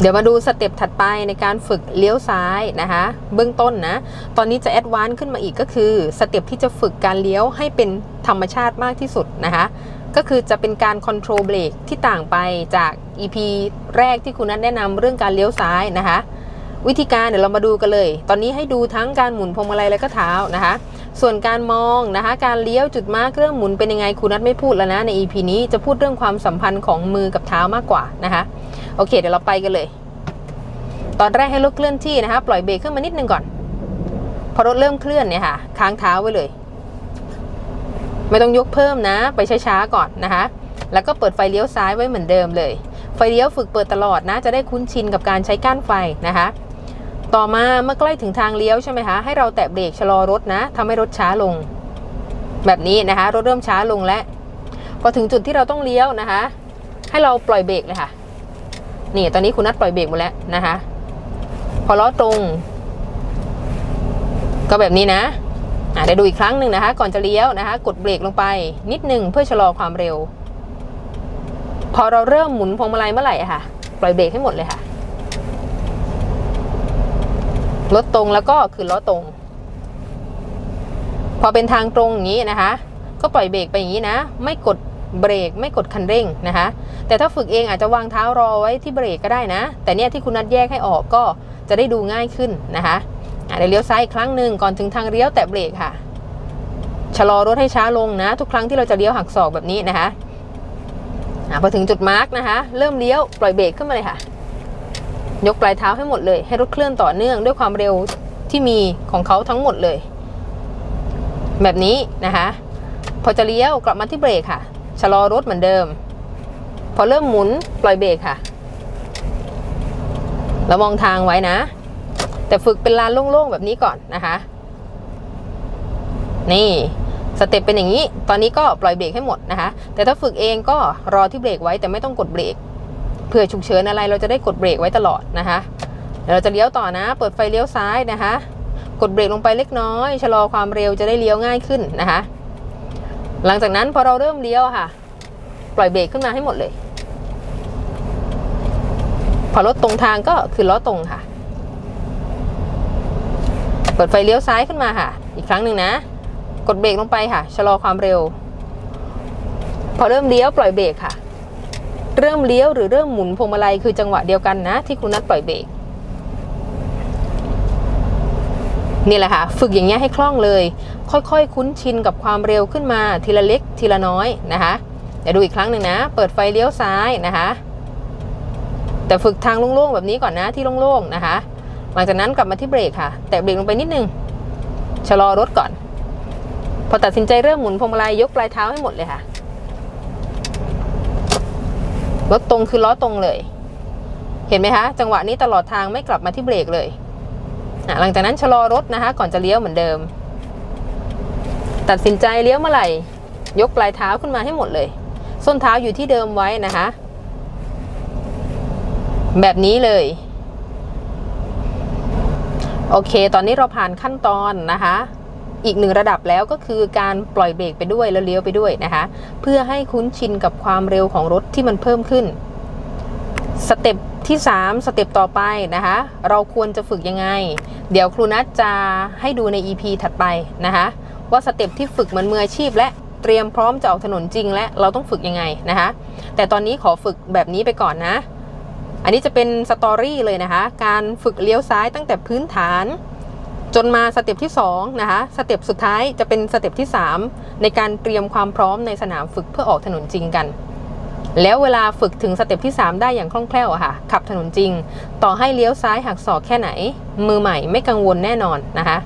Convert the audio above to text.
เดี๋ยวมาดูสเต็ปถัดไปในการฝึกเลี้ยวซ้ายนะคะ เบื้องต้นนะ ตอนนี้จะแอดวานซ์ขึ้นมาอีกก็คือสเต็ปที่จะฝึกการเลี้ยวให้เป็นธรรมชาติมากที่สุดนะคะ ก็คือจะเป็นการคอนโทรลเบรกที่ต่างไปจาก EP แรกที่คุณนัทแนะนำเรื่องการเลี้ยวซ้ายนะคะ วิธีการเดี๋ยวเรามาดูกันเลย ตอนนี้ให้ดูทั้งการหมุนพวงมาลัยและก็เท้านะคะ ส่วนการมองนะคะ การเลี้ยวจุดมาร์กเรื่องหมุนเป็นยังไงคุณนัทไม่พูดแล้วนะใน EP นี้จะพูดเรื่องความสัมพันธ์ของมือกับเท้ามากกว่านะคะ โอเค เดี๋ยวเราไปกันเลย ตอนแรกให้รถเคลื่อนที่นะคะ ปล่อยเบรกขึ้นมานิดนึงก่อน พอรถเริ่มเคลื่อนเนี่ยค่ะ ค้างเท้าไว้เลย ไม่ต้องยกเพิ่มนะ ไปช้าๆก่อนนะคะ แล้วก็เปิดไฟเลี้ยวซ้ายไว้เหมือนเดิมเลย ไฟเลี้ยวฝึกเปิดตลอดนะ จะได้คุ้นชินกับการใช้ก้านไฟนะคะ ต่อมาเมื่อใกล้ถึงทางเลี้ยวใช่ไหมคะให้เราแตะเบรกชะลอรถนะทำให้รถช้าลง แบบนี้นะคะ รถเริ่มช้าลงแล้วพอถึงจุดที่เราต้องเลี้ยวนะคะ ให้เราปล่อยเบรกเลยค่ะ นี่ตอนนี้คุณนัดปล่อยเบรกหมดแล้วนะคะ พอล้อตรง ก็แบบนี้นะอะเดี๋ยวดูอีกครั้งหนึ่งนะคะ ก่อนจะเลี้ยวนะคะ กดเบรกลงไปนิดหนึ่งเพื่อชะลอความเร็ว พอเราเริ่มหมุนพวงมาลัยเมื่อไหร่อะค่ะ ปล่อยเบรกให้หมดเลยค่ะ รถตรงแล้วก็คือล้อตรง พอเป็นทางตรงอย่างนี้นะคะ ก็ปล่อยเบรกไปอย่างนี้นะ ไม่กดเบรกไม่กดคันเร่งนะคะ แต่ถ้าฝึกเองอาจจะวางเท้ารอไว้ที่เบรกก็ได้นะ แต่เนี่ยที่คุณนัดแยกให้ออกก็จะได้ดูง่ายขึ้นนะคะเดี๋ยวเลี้ยวซ้ายอีกครั้งหนึ่งก่อนถึงทางเลี้ยวแตะเบรกค่ะชะลอรถให้ช้าลงนะ ทุกครั้งที่เราจะเลี้ยวหักศอกแบบนี้นะคะอะพอถึงจุดมาร์กนะคะ เริ่มเลี้ยวปล่อยเบรกขึ้นมาเลยค่ะ ยกปลายเท้าให้หมดเลย ให้รถเคลื่อนต่อเนื่องด้วยความเร็วที่มีของเขาทั้งหมดเลย แบบนี้นะคะ พอจะเลี้ยวกลับมาที่เบรกค่ะ ชะลอรถเหมือนเดิม พอเริ่มหมุนปล่อยเบรกค่ะ แล้วมองทางไว้นะ แต่ฝึกเป็นลานโล่งๆแบบนี้ก่อนนะคะ นี่สเต็ปเป็นอย่างนี้ ตอนนี้ก็ปล่อยเบรกให้หมดนะคะ แต่ถ้าฝึกเองก็รอที่เบรกไว้แต่ไม่ต้องกดเบรก เผื่อฉุกเฉินอะไรเราจะได้กดเบรกไว้ตลอดนะคะเดี๋ยวเราจะเลี้ยวต่อนะ เปิดไฟเลี้ยวซ้ายนะคะ กดเบรกลงไปเล็กน้อย ชะลอความเร็วจะได้เลี้ยวง่ายขึ้นนะคะ หลังจากนั้นพอเราเริ่มเลี้ยวค่ะ ปล่อยเบรกขึ้นมาให้หมดเลย พอรถตรงทางก็คือล้อตรงค่ะ เปิดไฟเลี้ยวซ้ายขึ้นมาค่ะ อีกครั้งหนึ่งนะ กดเบรกลงไปค่ะ ชะลอความเร็ว พอเริ่มเลี้ยวปล่อยเบรกค่ะ เริ่มเลี้ยวหรือเริ่มหมุนพวงมาลัยคือจังหวะเดียวกันนะ ที่คุณนัดปล่อยเบรกนี่แหละค่ะ ฝึกอย่างเงี้ยให้คล่องเลย ค่อยๆคุ้นชินกับความเร็วขึ้นมาทีละเล็กทีละน้อยนะคะเดี๋ยวดูอีกครั้งหนึ่งนะ เปิดไฟเลี้ยวซ้ายนะคะ แต่ฝึกทางโล่งๆแบบนี้ก่อนนะที่โล่งๆนะคะ หลังจากนั้นกลับมาที่เบรกค่ะ แตะเบรกลงไปนิดนึงชะลอรถก่อน พอตัดสินใจเริ่มหมุนพวงมาลัยยกปลายเท้าให้หมดเลยค่ะ รถตรงคือล้อตรงเลย เห็นไหมคะ จังหวะนี้ตลอดทางไม่กลับมาที่เบรกเลยหลังจากนั้นชะลอรถนะคะ ก่อนจะเลี้ยวเหมือนเดิม ตัดสินใจเลี้ยวเมื่อไหร่ ยกปลายเท้าขึ้นมาให้หมดเลย ส้นเท้าอยู่ที่เดิมไว้นะคะ แบบนี้เลย โอเค ตอนนี้เราผ่านขั้นตอนนะคะ อีกหนึ่งระดับแล้วก็คือการปล่อยเบรกไปด้วยแล้วเลี้ยวไปด้วยนะคะ เพื่อให้คุ้นชินกับความเร็วของรถที่มันเพิ่มขึ้นสเต็ปที่ 3 สเต็ปต่อไปนะคะ เราควรจะฝึกยังไง เดี๋ยวครูนัทจะให้ดูใน EP ถัดไปนะคะ ว่าสเต็ปที่ฝึกเหมือนมืออาชีพ และเตรียมพร้อมจะออกถนนจริง และเราต้องฝึกยังไงนะคะ แต่ตอนนี้ขอฝึกแบบนี้ไปก่อนนะ อันนี้จะเป็นสตอรี่เลยนะคะ การฝึกเลี้ยวซ้ายตั้งแต่พื้นฐาน จนมาสเต็ปที่2นะคะสเต็ปสุดท้ายจะเป็นสเต็ปที่ 3 ในการเตรียมความพร้อมในสนามฝึกเพื่อออกถนนจริงกัน แล้วเวลาฝึกถึงสเต็ปที่ 3 ได้อย่างคล่องแคล่วอะค่ะ ขับถนนจริง ต่อให้เลี้ยวซ้ายหักศอกแค่ไหน มือใหม่ไม่กังวลแน่นอนนะคะ